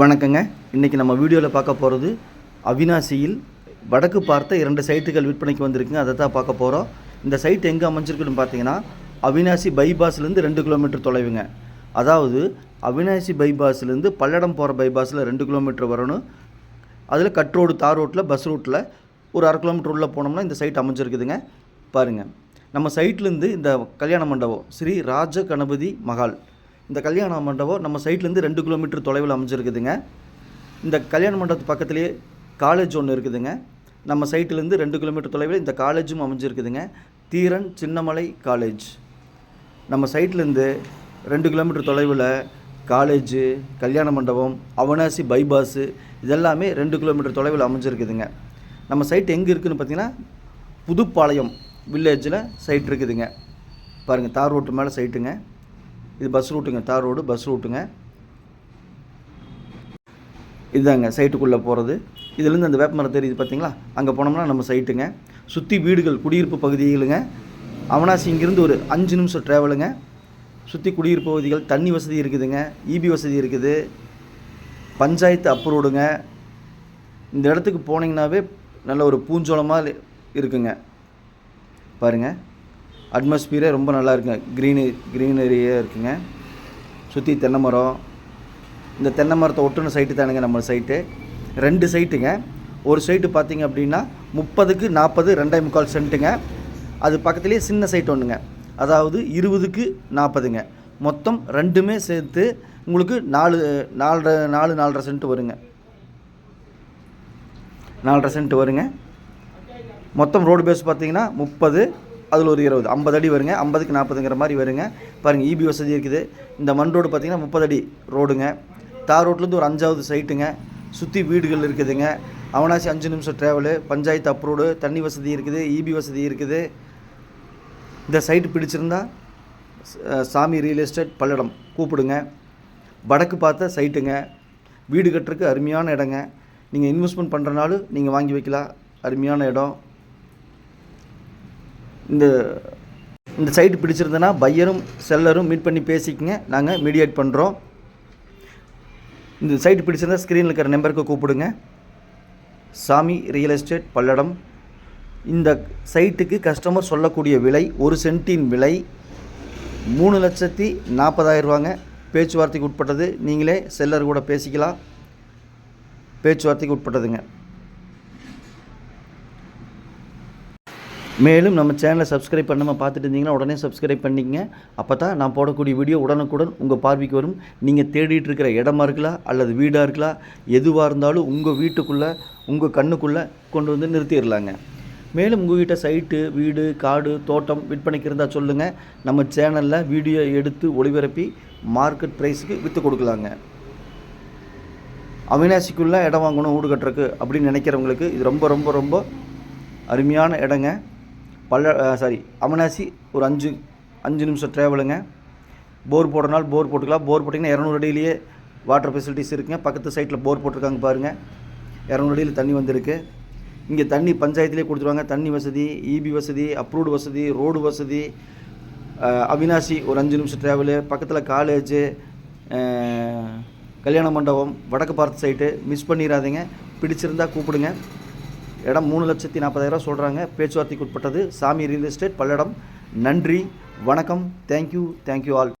வணக்கங்க. இன்றைக்கி நம்ம வீடியோவில் பார்க்க போகிறது அவினாசியில் வடக்கு பார்த்த இரண்டு சைட்டுகள் விற்பனைக்கு வந்திருக்குங்க. அதை தான் பார்க்க போகிறோம் இந்த சைட் எங்கே அமைஞ்சிருக்குன்னு பார்த்தீங்கன்னா அவினாசி பைபாஸ்லேருந்து ரெண்டு கிலோமீட்டர் தொலைவுங்க. அதாவது அவினாசி பைபாஸ்லேருந்து பல்லடம் போகிற பைபாஸில் ரெண்டு கிலோமீட்டர் வரணும். அதில் கட் ரோடு தார் ரோட்டில் பஸ் ரூட்டில் ஒரு அரை கிலோமீட்டர் உள்ளே போனோம்னா இந்த சைட் அமைஞ்சிருக்குதுங்க. பாருங்கள் நம்ம சைட்லேருந்து இந்த கல்யாண மண்டபம் ஸ்ரீ ராஜ கணபதி மகால் இந்த கல்யாண மண்டபம் நம்ம சைட்லேருந்து ரெண்டு கிலோமீட்டர் தொலைவில் அமைஞ்சிருக்குதுங்க. இந்த கல்யாண மண்டபத்து பக்கத்துலேயே காலேஜ் ஒன்று இருக்குதுங்க. நம்ம சைட்லேருந்து ரெண்டு கிலோமீட்டர் தொலைவில் இந்த காலேஜும் அமைஞ்சிருக்குதுங்க. தீரன் சின்னமலை காலேஜ் நம்ம சைட்லேருந்து ரெண்டு கிலோமீட்டர் தொலைவில் காலேஜு கல்யாண மண்டபம் அவனாசி பைபாஸு இதெல்லாமே ரெண்டு கிலோமீட்டர் தொலைவில் அமைஞ்சிருக்குதுங்க. நம்ம சைட் எங்கே இருக்குதுன்னு பார்த்தீங்கன்னா புதுப்பாளையம் வில்லேஜில் சைட் இருக்குதுங்க. பாருங்கள் தார் ரோட்டு மேலே சைட்டுங்க இது பஸ் ரூட்டுங்க தார் ரோடு பஸ் ரூட்டுங்க இதுதாங்க சைட்டுக்குள்ளே போகிறது இதுலேருந்து அந்த வேப்பமரம் தெரியுது பார்த்தீங்களா அங்கே போனோம்னா நம்ம சைட்டுங்க சுற்றி வீடுகள் குடியிருப்பு பகுதிகளுங்க. அவனாசி இங்கேருந்து ஒரு அஞ்சு நிமிஷம் ட்ராவலுங்க சுற்றி குடியிருப்பு பகுதிகள் தண்ணி வசதி இருக்குதுங்க. இபி வசதி இருக்குது. பஞ்சாயத்து அப்ரூவ்டுங்க இந்த இடத்துக்கு போனீங்கன்னாவே நல்ல ஒரு பூஞ்சோளமாக இருக்குங்க. பாருங்கள் அட்மாஸ்பியரே ரொம்ப நல்லா இருக்குங்க. க்ரீனு க்ரீனரியாக இருக்குங்க. சுற்றி தென்னை மரம். இந்த தென்னை மரத்தை ஒட்டுன சைட்டு தானுங்க நம்ம சைட்டு ரெண்டு சைட்டுங்க ஒரு சைட்டு பார்த்திங்க அப்படின்னா முப்பதுக்கு நாற்பது ரெண்டே முக்கால் சென்ட்டுங்க அது பக்கத்துலேயே சின்ன சைட் ஒன்றுங்க அதாவது இருபதுக்கு நாற்பதுங்க மொத்தம் ரெண்டுமே சேர்த்து உங்களுக்கு நாலு நாலரை நாலு நாலரை சென்ட் வருங்க. நாலரை சென்ட் வருங்க. மொத்தம் ரோடு பேஸ் பார்த்தீங்கன்னா முப்பது அதில் ஒரு இருபது. ஐம்பது அடி வருங்க. ஐம்பதுக்கு நாற்பதுங்கிற மாதிரி வருங்க. பாருங்கள் இபி வசதி இருக்குது. இந்த மண் ரோடு பார்த்திங்கன்னா முப்பது அடி ரோடுங்க. தார் ரோட்லேருந்து ஒரு அஞ்சாவது சைட்டுங்க சுற்றி வீடுகள் இருக்குதுங்க. அவனாசி அஞ்சு நிமிஷம் ட்ராவலு பஞ்சாயத்து அப்ரூவ்டு தண்ணி வசதி இருக்குது இபி வசதி இருக்குது. இந்த சைட்டு பிடிச்சிருந்தா சாமி ரியல் எஸ்டேட் பல்லடம் கூப்பிடுங்க. வடக்கு பார்த்த சைட்டுங்க வீடு கட்டுறதுக்கு அருமையான இடங்க. நீங்கள் இன்வெஸ்ட்மெண்ட் பண்ணுறனாலும் நீங்கள் வாங்கி வைக்கலாம். அருமையான இடம். இந்த இந்த சைட்டு பிடிச்சிருந்தேன்னா பையரும் செல்லரும் மீட் பண்ணி பேசிக்கங்க. நாங்கள் மீடியேட் பண்ணுறோம் இந்த சைட்டு பிடிச்சிருந்தா ஸ்க்ரீனில் இருக்கிற நம்பருக்கு கூப்பிடுங்க. சாமி ரியல் எஸ்டேட் பல்லடம். இந்த சைட்டுக்கு கஸ்டமர் சொல்லக்கூடிய விலை ஒரு சென்ட்டின் விலை மூணு லட்சத்தி நாற்பதாயிரரூவாங்க பேச்சுவார்த்தைக்கு உட்பட்டது. நீங்களே செல்லர் கூட பேசிக்கலாம். பேச்சுவார்த்தைக்கு உட்பட்டதுங்க. மேலும் நம்ம சேனலை சப்ஸ்கிரைப் பண்ணாமல் பார்த்துட்டு இருந்தீங்கன்னா உடனே சப்ஸ்கிரைப் பண்ணிக்கங்க. அப்போ தான் நான் போடக்கூடிய வீடியோ உடனுக்குடன் உங்கள் பார்வைக்கு வரும். நீங்கள் தேடிட்டு இருக்கிற இடமா இருக்கலாம் அல்லது வீடாக இருக்கலாம் எதுவாக இருந்தாலும் உங்கள் வீட்டுக்குள்ளே உங்கள் கண்ணுக்குள்ளே கொண்டு வந்து நிறுத்திடலாங்க. மேலும் உங்கள் வீட்டை சைட்டு வீடு காடு தோட்டம் விற்பனைக்கு இருந்தால் சொல்லுங்கள் நம்ம சேனலில் வீடியோ எடுத்து ஒளிபரப்பி மார்க்கெட் ப்ரைஸுக்கு விற்று கொடுக்கலாங்க. அவினாசிக்குள்ளே இடம் வாங்கணும் வீடு கட்டுறக்கு அப்படின்னு நினைக்கிறவங்களுக்கு இது ரொம்ப ரொம்ப ரொம்ப அருமையான இடங்க. பல்ல சாரி அமனாசி ஒரு அஞ்சு அஞ்சு நிமிஷம் ட்ராவலுங்க போர் போடுறனால போர் போட்டுக்கலாம். போர் போட்டிங்கன்னா இரநூறு அடியிலேயே வாட்டர் ஃபெசிலிட்டிஸ் இருக்குங்க. பக்கத்து சைட்டில் போர் போட்டிருக்காங்க பாருங்கள் இரநூறு அடியில் தண்ணி வந்திருக்கு. இங்கே தண்ணி பஞ்சாயத்துலேயே கொடுத்துருவாங்க. தண்ணி வசதி இபி வசதி அப்ரூவ்டு வசதி ரோடு வசதி அவினாசி ஒரு அஞ்சு நிமிஷம் ட்ராவலு பக்கத்தில் காலேஜு கல்யாண மண்டபம் வடக்கு பார்த்த சைட்டு மிஸ் பண்ணிடாதீங்க பிடிச்சிருந்தா கூப்பிடுங்க. இடம் மூணு லட்சத்தி நாற்பதாயிரம் சொல்கிறாங்க பேச்சுவார்த்தைக்கு உட்பட்டது. சாமி ரியல் எஸ்டேட் பல்லடம். நன்றி. வணக்கம். Thank you thank you all